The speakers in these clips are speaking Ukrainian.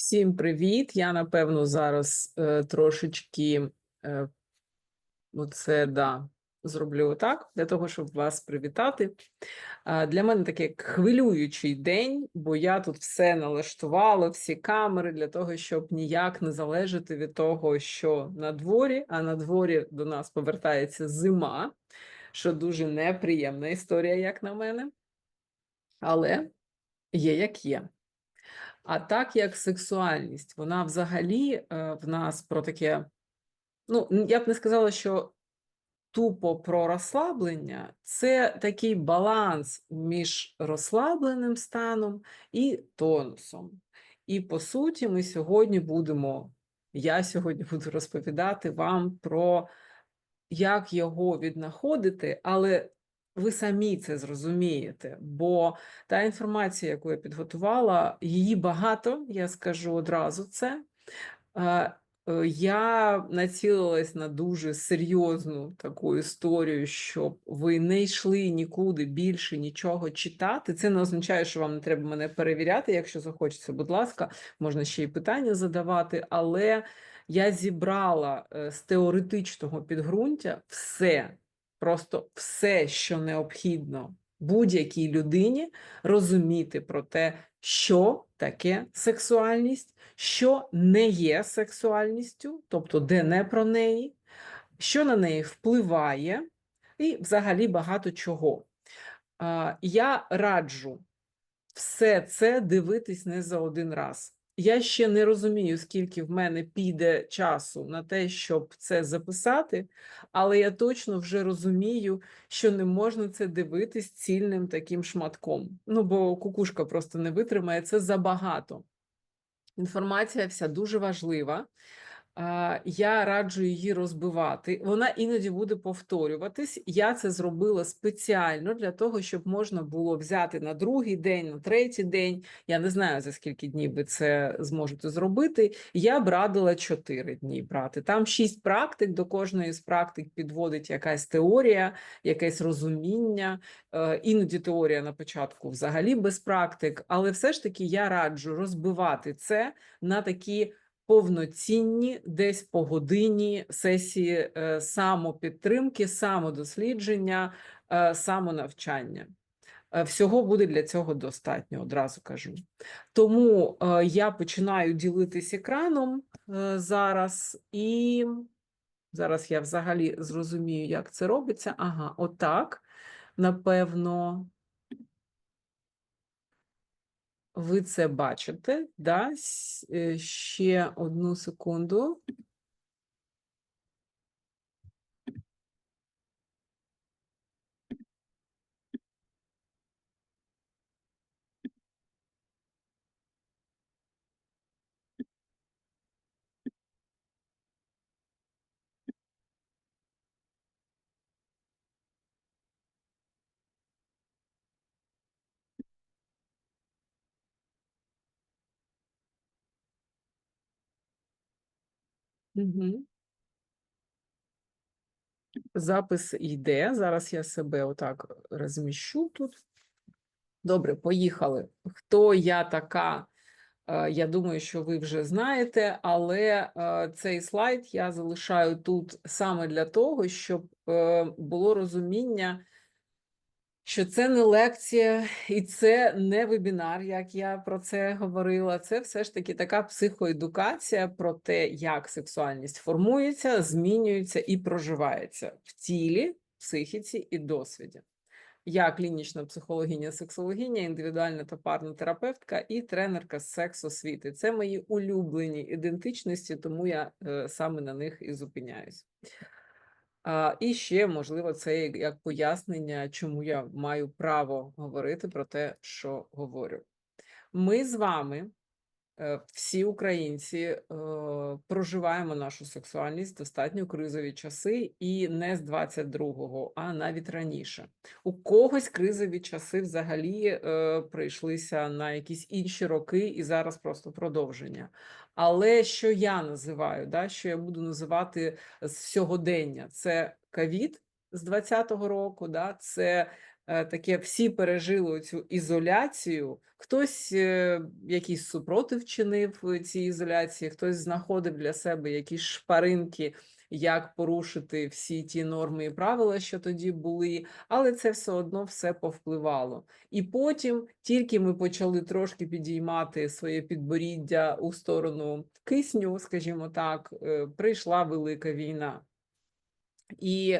Всім привіт! Я напевно зараз е, трошечки е, оце да, зроблю отак, для того, щоб вас привітати. А, для мене такий хвилюючий день, бо я тут все налаштувала, всі камери для того, щоб ніяк не залежати від того, що на дворі, а на дворі до нас повертається зима, що дуже неприємна історія, як на мене. Але є як є. А так як сексуальність, вона взагалі е, в нас про таке, ну, я б не сказала, що тупо про розслаблення, це такий баланс між розслабленим станом і тонусом. І по суті, ми сьогодні будемо, я сьогодні буду розповідати вам про як його віднаходити, але ви самі це зрозумієте, бо та інформація, яку я підготувала, її багато, я скажу одразу це. Е, Я націлилась на дуже серйозну таку історію, щоб ви не йшли нікуди більше нічого читати. Це не означає, що вам не треба мене перевіряти. Якщо захочеться, будь ласка, можна ще й питання задавати, але я зібрала з теоретичного підґрунтя все, просто все, що необхідно будь-якій людині розуміти про те, що таке сексуальність, що не є сексуальністю, тобто де не про неї, що на неї впливає, і взагалі багато чого. Я раджу все це дивитись не за один раз. Я ще не розумію, скільки в мене піде часу на те, щоб це записати, але я точно вже розумію, що не можна це дивитись цільним таким шматком. Ну, бо кукушка просто не витримає, це забагато. Інформація вся дуже важлива. Я раджу її розбивати. Вона іноді буде повторюватись. Я це зробила спеціально для того, щоб можна було взяти на другий день, на третій день. Я не знаю, за скільки днів ви це зможете зробити. Я б радила 4 дні брати. Там 6 практик, до кожної з практик підводить якась теорія, якесь розуміння. Е, Іноді теорія на початку взагалі без практик, але все ж таки я раджу розбивати це на такі повноцінні, десь по годині сесії е, самопідтримки, самодослідження, е, самонавчання. Е, Всього буде для цього достатньо, одразу кажу. Тому я починаю ділитись екраном зараз, і зараз я взагалі зрозумію, як це робиться. Ага, отак. Напевно, ви це бачите, да? Е, Ще одну секунду. Угу. Запис йде. Зараз я себе отак розміщу тут. Добре, поїхали. Хто я така? Е, Я думаю, що ви вже знаєте, але е, цей слайд я залишаю тут саме для того, щоб е, було розуміння, що це не лекція і це не вебінар, як я про це говорила. Це все ж таки така психоедукація про те, як сексуальність формується, змінюється і проживається в тілі, психіці і досвіді. Я клінічна психологиня, сексологиня, індивідуальна та парна терапевтка і тренерка з секс-освіти. Це мої улюблені ідентичності, тому я е, саме на них і зупиняюсь. А, і ще, можливо, це як- пояснення, чому я маю право говорити про те, що говорю. Ми з вами, всі українці, е, проживаємо нашу сексуальність достатньо кризові часи, і не з 22-го, а навіть раніше. У когось кризові часи взагалі е, прийшлися на якісь інші роки, і зараз просто продовження. Але що я називаю, да, що я буду називати з сьогодення, це ковід з 20-го року, да, це таке всі пережили цю ізоляцію. Хтось е, якийсь супротив чинив е, цій ізоляції, хтось знаходив для себе якісь шпаринки, як порушити всі ті норми і правила, що тоді були, але це все одно все повпливало. І потім тільки ми почали трошки підіймати своє підборіддя у сторону кисню, скажімо так, е, прийшла велика війна. І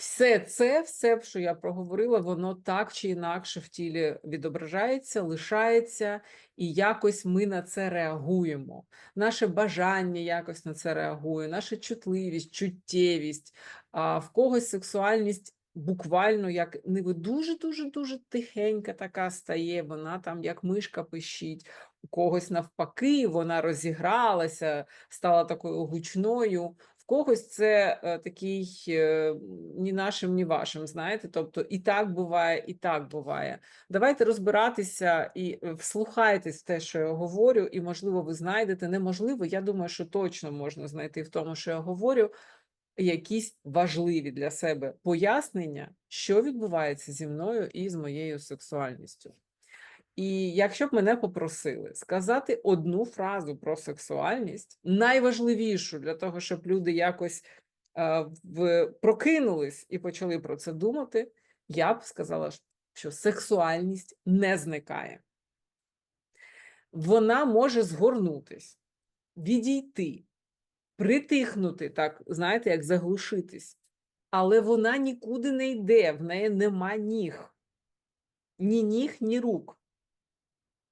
все це, все, що я проговорила, воно так чи інакше в тілі відображається, лишається, і якось ми на це реагуємо. Наше бажання якось на це реагує, наша чутливість, чуттєвість, а в когось сексуальність буквально як ніби дуже-дуже дуже тихенька така стає, вона там як мишка пищить, у когось навпаки, вона розігралася, стала такою гучною. Когось це е, такий е, ні нашим, ні вашим, знаєте, тобто і так буває, і так буває. Давайте розбиратися і е, вслухайтесь в те, що я говорю, і, можливо, ви знайдете. Неможливо, я думаю, що точно можна знайти в тому, що я говорю, якісь важливі для себе пояснення, що відбувається зі мною і з моєю сексуальністю. І якщо б мене попросили сказати одну фразу про сексуальність, найважливішу для того, щоб люди якось е, в, прокинулись і почали про це думати, я б сказала, що сексуальність не зникає. Вона може згорнутись, відійти, притихнути, так, знаєте, як заглушитись, але вона нікуди не йде, в неї нема ніг, ні ніг, ні рук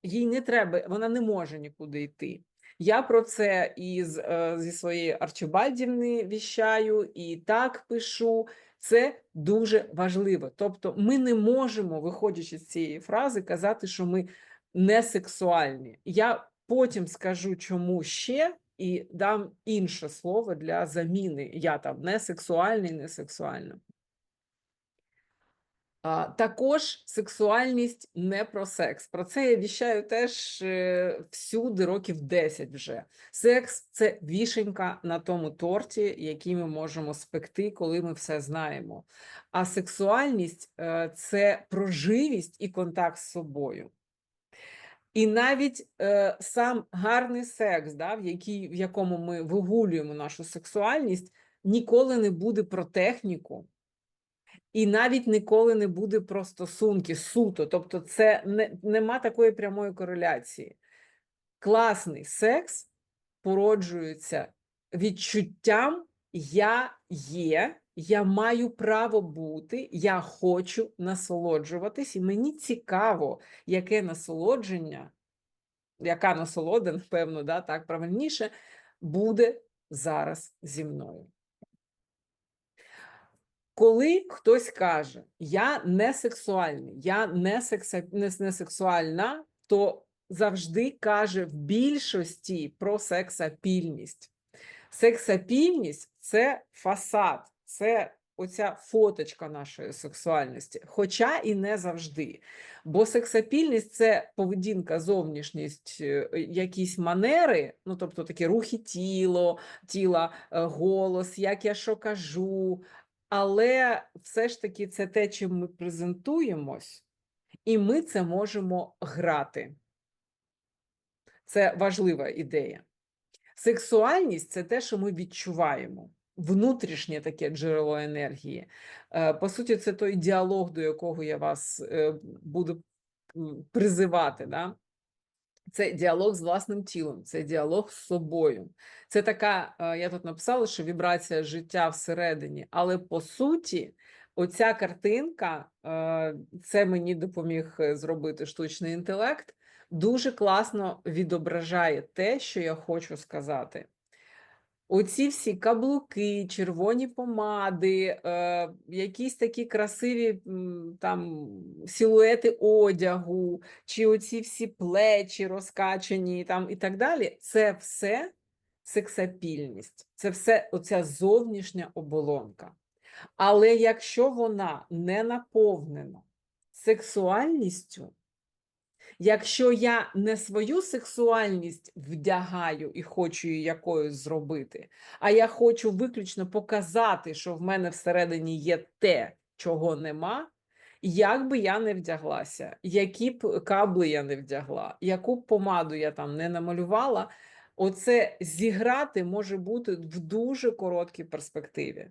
їй не треба, вона не може нікуди йти. Я про це із е, зі своєї Арчибальдівни віщаю і так пишу. Це дуже важливо. Тобто, ми не можемо, виходячи з цієї фрази, казати, що ми не сексуальні. Я потім скажу, чому ще, і дам інше слово для заміни. Я там не сексуальний, не сексуальна. Також сексуальність не про секс. Про це я віщаю теж е, всюди, років 10 вже. Секс це вішенька на тому торті, який ми можемо спекти, коли ми все знаємо. А сексуальність е, це проживість і контакт з собою. І навіть е, сам гарний секс, да, в, який, в якому ми вигулюємо нашу сексуальність, ніколи не буде про техніку. І навіть ніколи не буде про стосунки суто, тобто, це не, нема такої прямої кореляції. Класний секс породжується відчуттям я є, я маю право бути, я хочу насолоджуватись, і мені цікаво, яке насолодження, яка насолода, напевно, да, так правильніше, буде зараз зі мною. Коли хтось каже, я не сексуальний, я не, секса... не, не сексуальна, то завжди каже в більшості про сексапільність. Сексапільність це фасад, це оця фоточка нашої сексуальності, хоча і не завжди. Бо сексапільність це поведінка, зовнішність, е, якісь манери, ну тобто такі рухи тіло, тіла, е, голос, як я що кажу, але все ж таки це те, чим ми презентуємось, і ми це можемо грати. Це важлива ідея. Сексуальність це те, що ми відчуваємо, внутрішнє таке джерело енергії. Е, по суті, це той діалог, до якого я вас е, буду призивати. Да? Це діалог з власним тілом, це діалог з собою. Це така, я тут написала, що вібрація життя всередині, але по суті, оця картинка, це мені допоміг е, зробити штучний інтелект, дуже класно відображає те, що я хочу сказати. Оці всі каблуки, червоні помади, е, якісь такі красиві там силуети одягу, чи оці всі плечі розкачані там і так далі. Це все сексапільність, це все оця зовнішня оболонка. Але якщо вона не наповнена сексуальністю, Якщо я не свою сексуальність вдягаю і хочу її якоюсь зробити, а я хочу виключно показати, що в мене всередині є те, чого нема, Як би я не вдяглася, які б кабли я не вдягла, яку б помаду я там не намалювала, оце зіграти може бути в дуже короткій перспективі.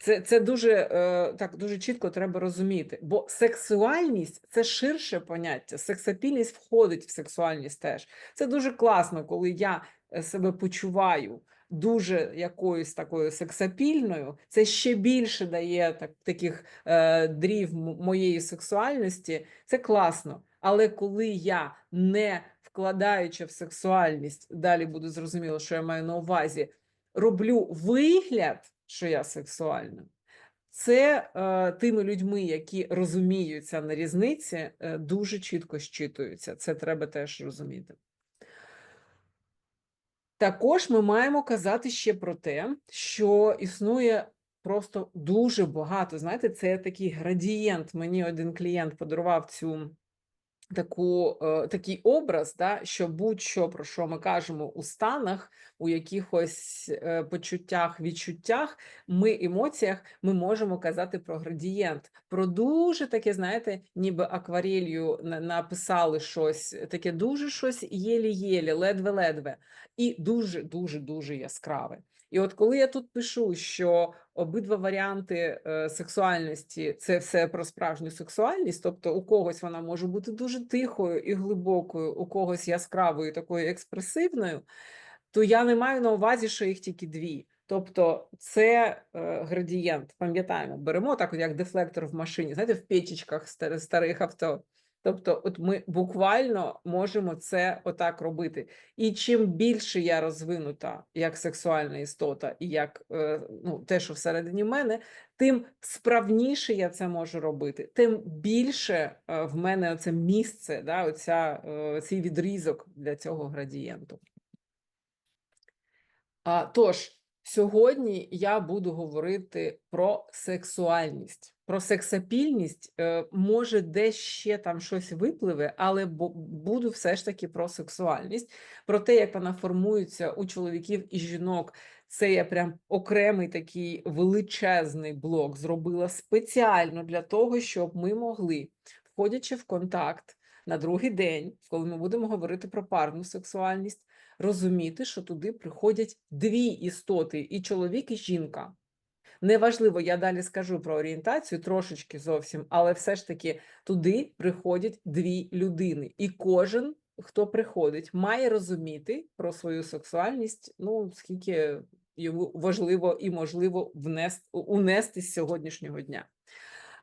Це, це дуже е, так дуже чітко треба розуміти, бо сексуальність це ширше поняття. Сексапільність входить в сексуальність теж. Це дуже класно, коли я е, себе почуваю дуже якоюсь такою сексапільною. Це ще більше дає так, таких е, дрів моєї сексуальності. Це класно. Але коли я не вкладаючи в сексуальність, далі буде зрозуміло, що я маю на увазі, роблю вигляд, що я сексуальна, це е, тими людьми, які розуміються на різниці, е, дуже чітко щитуються. Це треба теж розуміти. Також ми маємо казати ще про те, що існує просто дуже багато. Знаєте, це такий градієнт. Мені один клієнт подарував цю таку, е, такий образ, да, що будь-що, про що ми кажемо у станах, у якихось е, почуттях, відчуттях, ми емоціях, ми можемо казати про градієнт, про дуже таке, знаєте, ніби акварелью на- написали щось, таке дуже щось єлі-єлі, ледве-ледве, і дуже, дуже, дуже яскраве. І от коли я тут пишу, що обидва варіанти е, сексуальності це все про справжню сексуальність, тобто у когось вона може бути дуже тихою і глибокою, у когось яскравою, такою експресивною, то я не маю на увазі, що їх тільки дві. Тобто це е, градієнт, пам'ятаємо, беремо так, як дефлектор в машині, знаєте, в печечках стар- старих авто. Тобто, от ми буквально можемо це отак робити. І чим більше я розвинута як сексуальна істота, і як е, ну, те, що всередині мене, тим справніше я це можу робити, тим більше е, в мене оце місце, да, оця, е, цей відрізок для цього градієнту. А, тож, сьогодні я буду говорити про сексуальність. Про сексапільність е, може десь ще там щось випливе, але бу- буду все ж таки про сексуальність, про те, як вона формується у чоловіків і жінок. Це я прям окремий такий величезний блок зробила спеціально для того, щоб ми могли, входячи в контакт на другий день, коли ми будемо говорити про парну сексуальність, розуміти, що туди приходять дві істоти: і чоловік, і жінка. Неважливо, я далі скажу про орієнтацію трошечки зовсім, але все ж таки туди приходять дві людини, і кожен, хто приходить, має розуміти про свою сексуальність, ну скільки йому важливо і можливо внести, унести з сьогоднішнього дня.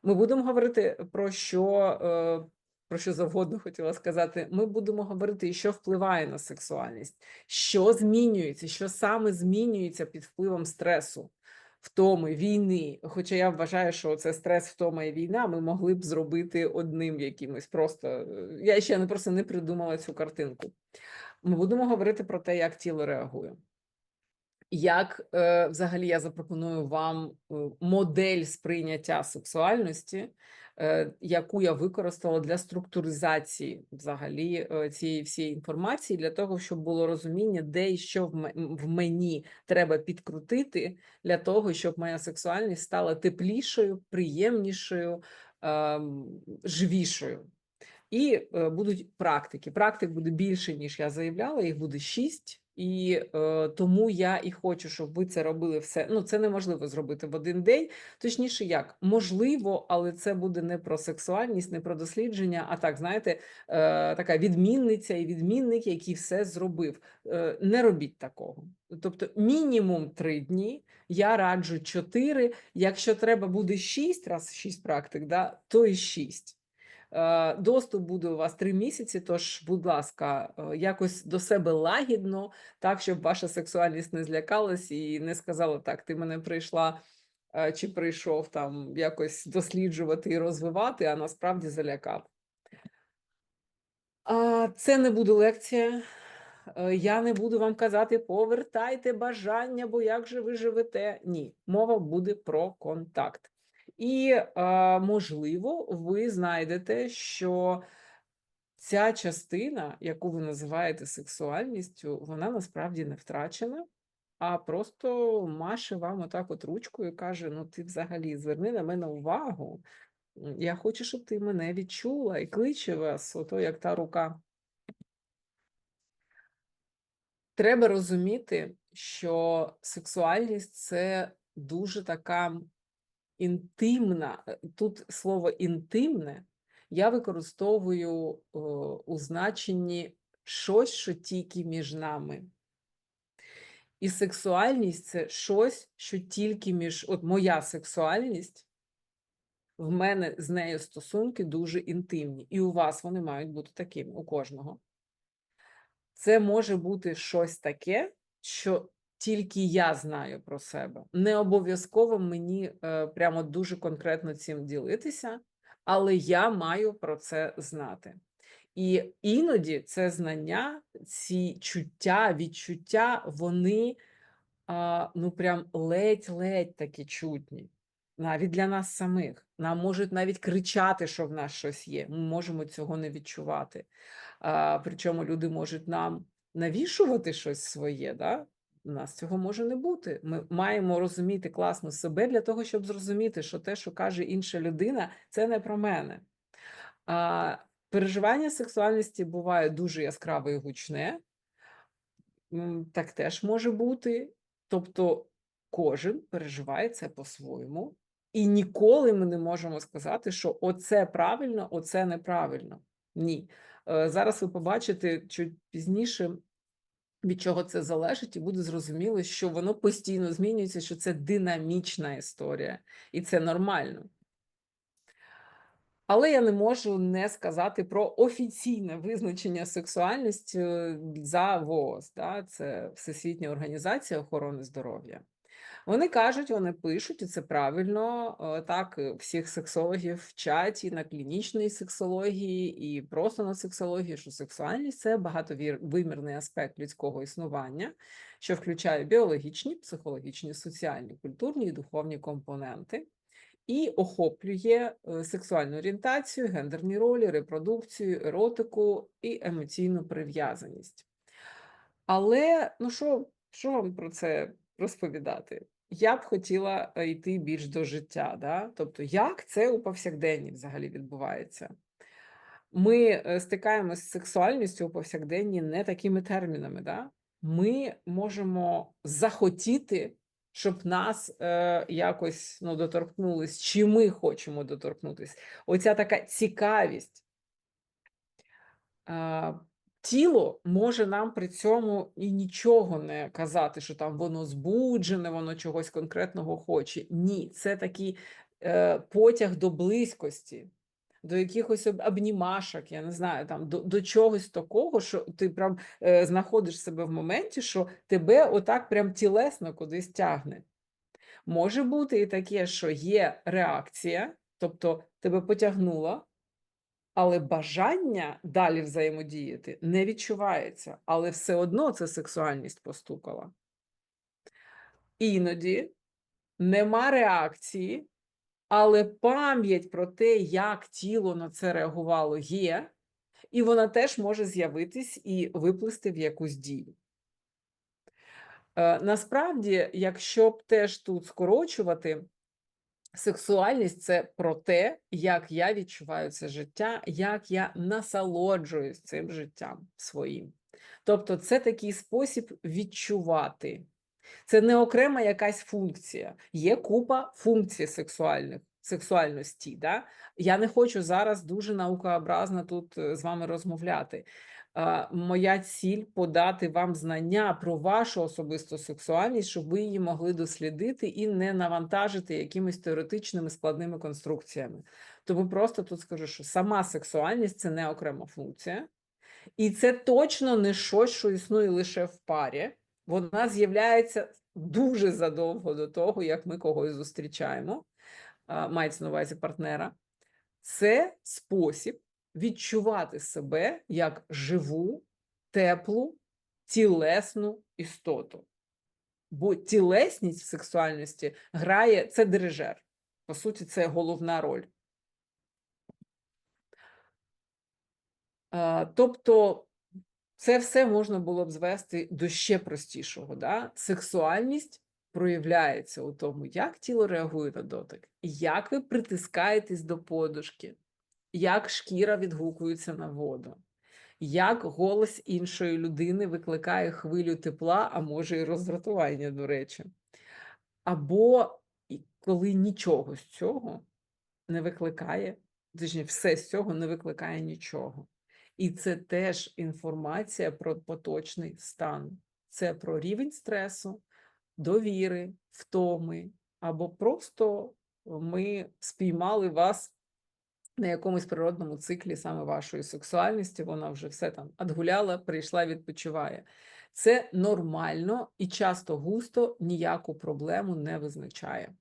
Ми будемо говорити про що, е, про що завгодно хотіла сказати. Ми будемо говорити, що впливає на сексуальність, що змінюється, що саме змінюється під впливом стресу втоми, війни. Хоча я вважаю, що це стрес, втома і війна, ми могли б зробити одним якимось. Просто е, я ще не просто не придумала цю картинку. Ми будемо говорити про те, як тіло реагує. Як е, взагалі я запропоную вам е, модель сприйняття сексуальності, яку я використала для структуризації взагалі е, цієї всієї інформації, для того, щоб було розуміння, де і що в мені треба підкрутити для того, щоб моя сексуальність стала теплішою, приємнішою, ем, живішою. І е, будуть практики. Практик буде більше, ніж я заявляла, їх буде шість. І е, тому я і хочу, щоб ви це робили все. Ну, це неможливо зробити в один день. Точніше, як можливо, але це буде не про сексуальність, не про дослідження, а так, знаєте, е, така відмінниця і відмінник, який все зробив. Е, не робіть такого. Тобто, мінімум три дні. Я раджу чотири. Якщо треба буде шість раз шість практик, да, то і шість. Е, Доступ буде у вас три місяці, тож, будь ласка, е, якось до себе лагідно, так, щоб ваша сексуальність не злякалась і не сказала, так, ти мене прийшла е, чи прийшов там якось досліджувати і розвивати, а насправді залякав. Це не буде лекція. Я не буду вам казати, повертайте бажання, бо як же ви живете. Ні, мова буде про контакт. І, е, можливо, ви знайдете, що ця частина, яку ви називаєте сексуальністю, вона насправді не втрачена. а просто маше вам отак от ручкою і каже: Ну, ти взагалі зверни на мене увагу. Я хочу, щоб ти мене відчула і кличе вас, ото як та рука. Треба розуміти, що сексуальність це дуже така інтимна. е, Тут слово інтимне я використовую е, у значенні щось, що тільки між нами. І сексуальність це щось, що тільки між. От моя сексуальність, в мене з нею стосунки дуже інтимні. І у вас вони мають бути такими, у кожного. Це може бути щось таке, що тільки я знаю про себе. Не обов'язково мені е, прямо дуже конкретно цим ділитися, але я маю про це знати. І іноді це знання, ці чуття, відчуття, вони а, ну прям ледь-ледь такі чутні. Навіть для нас самих. Нам можуть навіть кричати, що в нас щось є. Ми можемо цього не відчувати. А, причому люди можуть нам навішувати щось своє. Да? У нас цього може не бути. Ми маємо розуміти класно себе для того, щоб зрозуміти, що те, що каже інша людина, це не про мене. А, переживання сексуальності буває дуже яскраве і гучне. Так теж може бути. Тобто кожен переживає це по-своєму, і ніколи ми не можемо сказати, що оце правильно, оце неправильно. Ні. Е, Зараз ви побачите чуть пізніше, від чого це залежить, і буде зрозуміло, що воно постійно змінюється, що це динамічна історія, і це нормально. Але я не можу не сказати про офіційне визначення сексуальності е, за ВООЗ, да? це Всесвітня організація охорони здоров'я. Вони кажуть, вони пишуть, і це правильно. е, Так, е, всіх сексологів вчать і на клінічній сексології, і просто на сексології, що сексуальність це багатовимірний аспект людського існування, що включає біологічні, психологічні, соціальні, культурні і духовні компоненти і охоплює е, сексуальну орієнтацію, гендерні ролі, репродукцію, еротику і емоційну прив'язаність. Але ну що, що вам про це розповідати? Я б хотіла е, йти більш до життя, да? тобто, як це у повсякденні взагалі відбувається? Ми е, стикаємося з сексуальністю у повсякденні не такими термінами. Да? Ми можемо захотіти щоб нас е, якось ну, доторкнулись, чи ми хочемо доторкнутись. Оця така цікавість. Тіло може нам при цьому і нічого не казати, що там воно збуджене, воно чогось конкретного хоче. Ні, це такий е, потяг до близькості. До якихось обнімашок, я не знаю, там до, до чогось такого, що ти прям е, знаходиш себе в моменті, що тебе отак прям тілесно кудись тягне. Може бути і таке, що є реакція, тобто тебе потягнуло, але бажання далі взаємодіяти не відчувається, але все одно це сексуальність постукала. Іноді нема реакції, але пам'ять про те, як тіло на це реагувало, є, і вона теж може з'явитись і виплисти в якусь дію. Е, Насправді, якщо б теж тут скорочувати, сексуальність це про те, як я відчуваю це життя, як я насолоджуюсь цим життям своїм. Тобто, це такий спосіб відчувати. Це не окрема якась функція. Є купа функцій сексуальних, сексуальності. Да? Я не хочу зараз дуже наукообразно тут е, з вами розмовляти. Моя ціль подати вам знання про вашу особисту сексуальність, щоб ви її могли дослідити і не навантажити якимись теоретичними складними конструкціями. Тому просто тут скажу, що сама сексуальність це не окрема функція, і це точно не щось, що існує лише в парі. Вона з'являється дуже задовго до того, як ми когось зустрічаємо, мається на увазі партнера. Це спосіб відчувати себе як живу, теплу, тілесну істоту. Бо тілесність в сексуальності грає це дирижер. По суті, це головна роль. Тобто Це все можна було б звести до ще простішого. Да? Сексуальність проявляється у тому, як тіло реагує на дотик, як ви притискаєтесь до подушки, як шкіра відгукується на воду, як голос іншої людини викликає хвилю тепла, а може і роздратування, до речі. Або коли нічого з цього не викликає, точніше, все з цього не викликає нічого. І це теж інформація про поточний стан. Це про рівень стресу, довіри, втоми, або просто ми спіймали вас на якомусь природному циклі саме вашої сексуальності, вона вже все там адгуляла, прийшла, відпочиває. Це нормально і часто густо ніяку проблему не визначає.